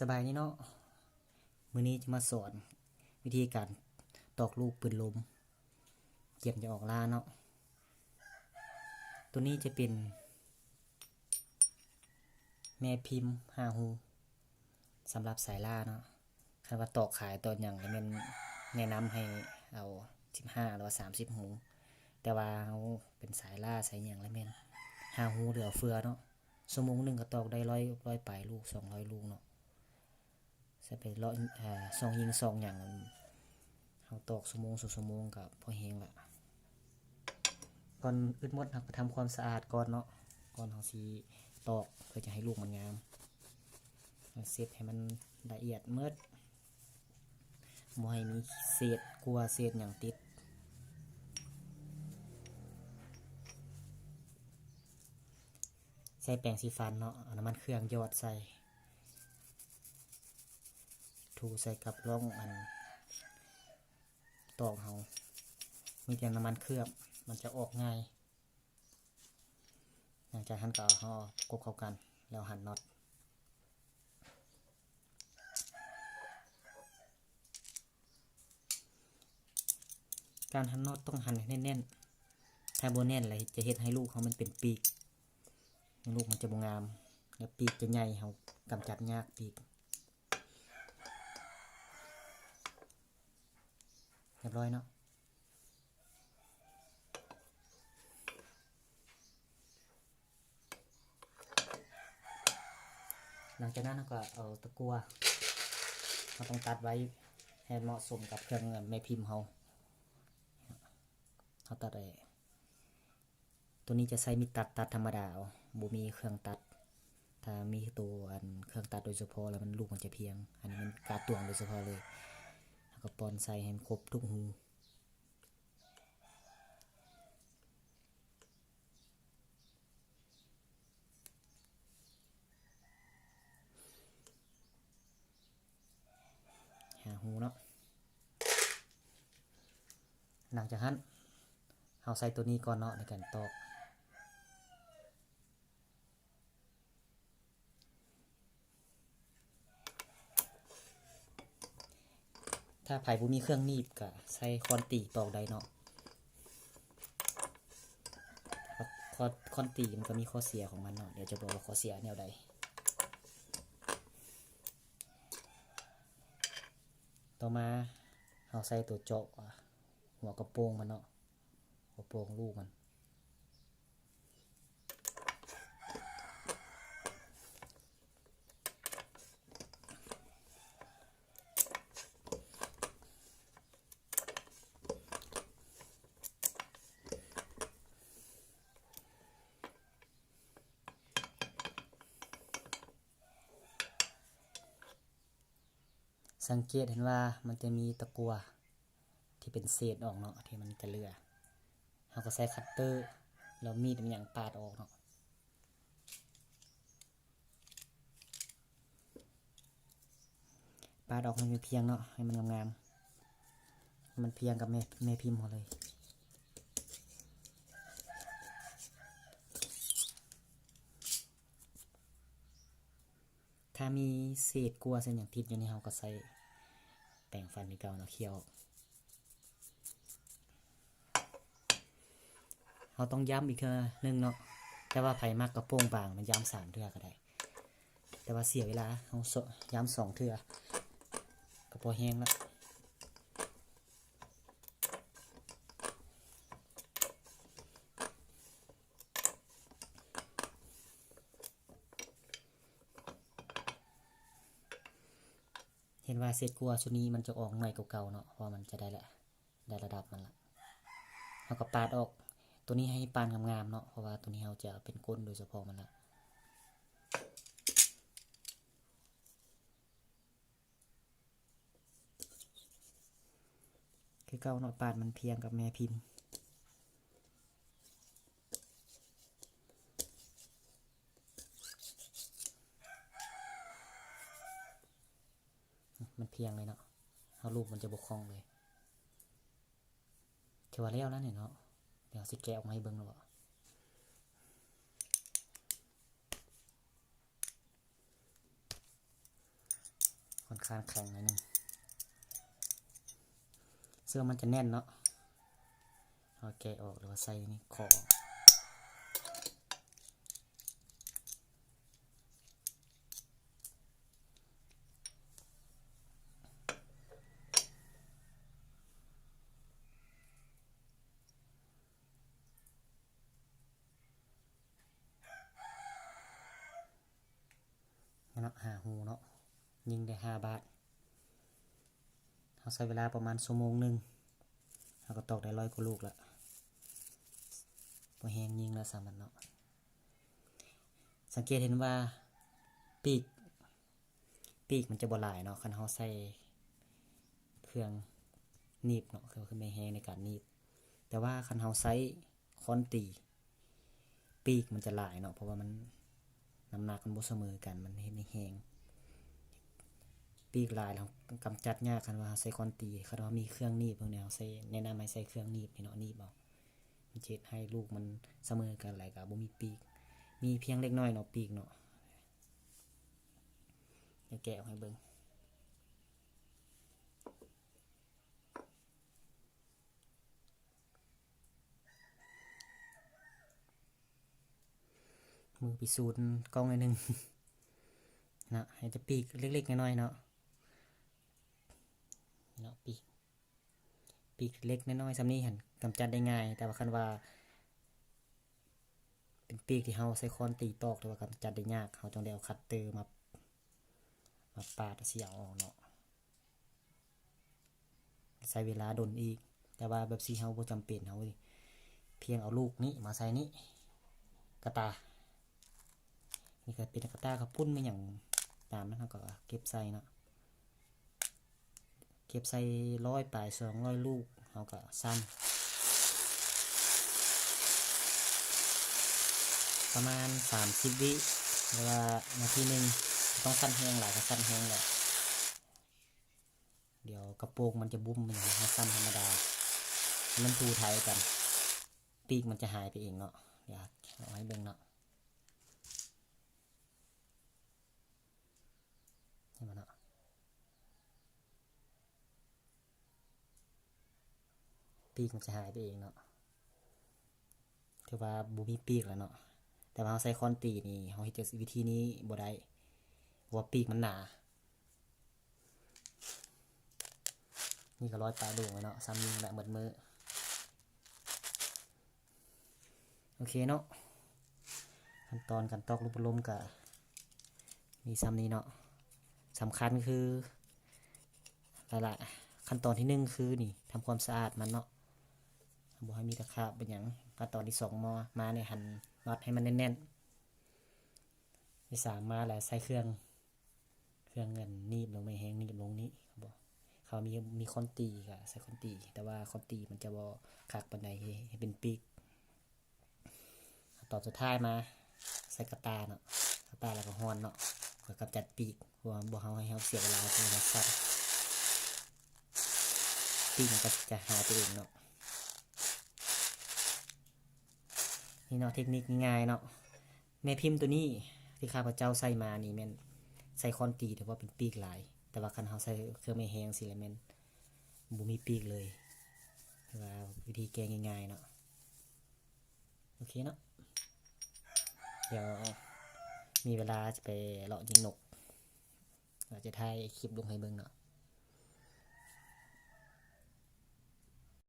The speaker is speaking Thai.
สบายนี่เนาะมือนี้จะมาสอนวิธีการตอกลูกปืนลม เก็บจะออกล่าเนาะ ตัวนี้จะเป็น แม่พิมพ์ห้าหูสำหรับสายล่าเนาะคันว่าตอกขายตอนอย่างก็แม่นแนะนำให้เอา15หรือว่า30หู แต่ว่าเอาเป็นสายล่าสายหยังแล้วแม่นห้าหูเหลือเฟือเนาะชั่วโมงหนึ่งก็ตอกได้ร้อยร้อยปลายลูก200ลูกเนาะ จะไปร้อยอ่าซองยิงซองหยังเฮาตอกชั่วโมองชั่วโมงก็พอแฮงละก่อนอึดมดเราก็ทำความสะอาดก่อนเนาะก่อนเฮาสิตอกเพื่อจะให้ลูกมันงามเซตให้มันละเอียดเมิดบ่ให้มีเศษกลัวเศษหยังติดใส่แปรงสีฟันเนาะน้ำมันเครื่องยอดใส่ ถูใส่กับร่องอันตอกเฮามีแต่น้ำมันเคลือบ มันจะออกง่าย หลังจากนั้นก็เอาเฮากบเข้ากัน แล้วหันน็อตการหันน็อตต้องหันให้แน่นๆ ถ้าโบแน่นเลยจะเฮ็ดให้ลูกเขามันเป็นปีก ลูกมันจะบงาม แล้วปีกจะใหญ่เขากำจัดยากปีก รียบร้อยเนาะหลังจากนั้นเราก็เอาตะกัวเราต้องตัดไว้ให้เหมาะสมกับเครื่องแม่พิมพ์เขาเขาตัดไว้ตัวนี้จะใช้มีดตัดตัดธรรมดาบ่มีเครื่องตัด ถ้ามีตัวอันเครื่องตัดโดยเฉพาะแล้วมันลูกมันจะเพียง อันนี้มันการตวงโดยเฉพาะเลย ก็ปอนใส่ให้มันครบทุกหูหาหูเนาะหลังจากนั้นเอาใส่ตัวนี้ก่อนเนาะในการตอก ถ้าไผ่บุมีเครื่องหนีบก็ใช้คอนตีตอกได้เนาะคอนคอนตีมันก็มีข้อเสียของมันเนาะเดี๋ยวจะบอกว่าข้อเสียแนวใดต่อมาเอาใส่ตัวเจาะหัวกระโปรงมันเนาะหัวโปรงลูกมัน สังเกตเห็นว่ามันจะมีตะกัวที่เป็นเศษออกเนาะที่มันจะเลือเราก็ใช้คัตเตอร์แล้วมีดมันอย่างปาดออกเนาะปาดออกให้มันเพียงเนาะให้มันงามๆมันเพียงกับแม่แม่พิมพ์หมดเลยถ้ามีเศษกลัวเส้นอย่างติดอยู่ในเราก็ใส่ แปรงฟันที่เก่าเนาะเคี้ยวเราต้องย้ำอีกเทื่อนึงเนาะแต่ว่าไผมากกระโปรงบางมันย้ำสามเทื่อก็ได้ แต่ว่าเสียเวลาเขาสย้ำสองเทื่อก็พอแห้งแล้ว เห็นว่าเศษกลัวชุดนี้มันจะออกหน่อยเก่าๆเนาะเพราะมันจะได้ละได้ระดับมันละเราก็ปาดออกตัวนี้ให้ปานงามๆเนาะเพราะว่าตัวนี้เราจะเป็นก้นโดยเฉพาะมันละคือเก่าเนาะปาดมันเพียงกับแม่พิมพ์ เพียงเลยเนาะเอาลูกมันจะบกคล่องเลยถือว่าแล้วแล้วเนี่ยเนาะเดี๋ยวสิแกะออกมาให้เบิ่งแล้วบ่อนข้างแข็งหน่อยนึงเสื้อมันจะแน่นเนาะเอาแกะออกหรือว่าใส่นี่คอออก เนาะหาหูเนาะยิงได้ห้าบาทเขาใช้เวลาประมาณชั่วโมงหนึ่งเขาก็ตอกได้ร้อยกว่าลูกละพอแหงยิงแล้วสามันเนาะสังเกตเห็นว่าปีก ปีกมันจะบ่หลายเนาะคันเขาใส่เครื่องหนีบเนาะคือคือไม่แหงในการหนีบ แต่ว่าคันเขาใช้ค้อนตี ปีกมันจะหลายเนาะเพราะว่ามัน น้ำหนักมันบ่เสมอกันมันเห็นให้แห้งปีกลายเรากำจัดยากคันว่าใส่คอนตีคันว่ามีเครื่องหนีบพวกนี้เราใส่แนะนำให้ใส่เครื่องหนีบพี่เนาะหนีบเอามันจะเฮ็ดให้ลูกมันเสมอกันหลายกับบ่มีปีก มีเพียงเล็กน้อยเนาะปีกเนาะเดี๋ยวแกะให้เบิ่ง พิสูจน์กล้องหน่อยหนึงนะให้จะปีกเล็กๆน้อยๆเนาะเนาะปีกปีกเล็กน้อยๆซำนี้หันกำจัดได้ง่าย แต่ว่าคันว่า เป็นปีกที่เฮาใช้ค้อนตีตอกแต่ว่ากำจัดได้ยากเฮาต้องได้เอาคัตเตอร์มามาปาดเสียงออกเนาะใช้เวลาดนอีก แต่ว่าแบบสีเฮาบ่จำเป็นเฮาเพียงเอาลูกนี้มาใส่นี้กระตา นี่ก็เป็นกระตากระปุ้นไม่อย่างตามนั้นเราก็เก็บใส่เนาะเก็บใส่ร้อยปลายสองร้อยลูกเราก็สั้นประมาณสามสิบวิเวลานาทีหนึ่งต้องสั้นแห้งหลายก็สั้นแห้งแหละเดี๋ยวกระโปรงมันจะบุ้มอย่างนี้สั้นธรรมดา มันทูไทยกัน ปีกมันจะหายไปเองเนาะเดี๋ยวเอาให้เบ่งเนาะ ใช่ไหมเนาะ ปีกมันจะหายไปเองเนาะถือว่าบูมีปีกแล้วเนาะแต่ว่าเราใส่คอนตีนี่เราเฮ็ดจากวิธีนี้บ่ได้ว่าปีกมันหนา นี่ก็ร้อยปลายดวงไว้เนาะซ้ำยิงแบบเหมือนมือโอเคเนาะขั้นตอนการตอกลูกบอลลมกับมีซ้ำนี้เนาะสำคัญคือหลายๆขั้นตอนที่หนึ่งคือนี่ทำความสะอาดมันเนาะ บ่ให้มีตะขาบเป็นอย่างขั้นตอนที่สองมามาเนี่ยหันน็อตให้มันแน่นๆที่สามมาแล้วใส่เครื่อง เครื่องเงินนีบลงไม่แห้งนีบลงนี้เขาบอกเขามีมีคอนตีกับใส่คอนตี แต่ว่าคอนตีมันจะบ่คักปานใดให้เป็นปีกตอนสุดท้ายมา ใส่กระตาเนาะกระตาแล้วก็ฮอนเนาะเพื่อกำจัดปีกเพราะว่าบ่เฮาให้เฮาเสียเวลาเพื่อสัตว์ปีกมันก็จะหายไปเองเนาะ นี่เนาะเทคนิคง่ายเนาะแม่พิมพ์ตัวนี้ที่ข้าพเจ้าใส่มานี่แม่นใส่คอนตีแต่ว่าเป็นปีกหลาย แต่ว่าคันเฮาใส่เครื่องไม่แห้งสิแล้วแม่นบ่มีปีกเลยว่าวิธีแกง่ายๆเนาะโอเคเนาะเดี๋ยวมีเวลาจะไปเลาะยิงนกเราจะถ่ายคลิปลงให้เบิ่งเนาะ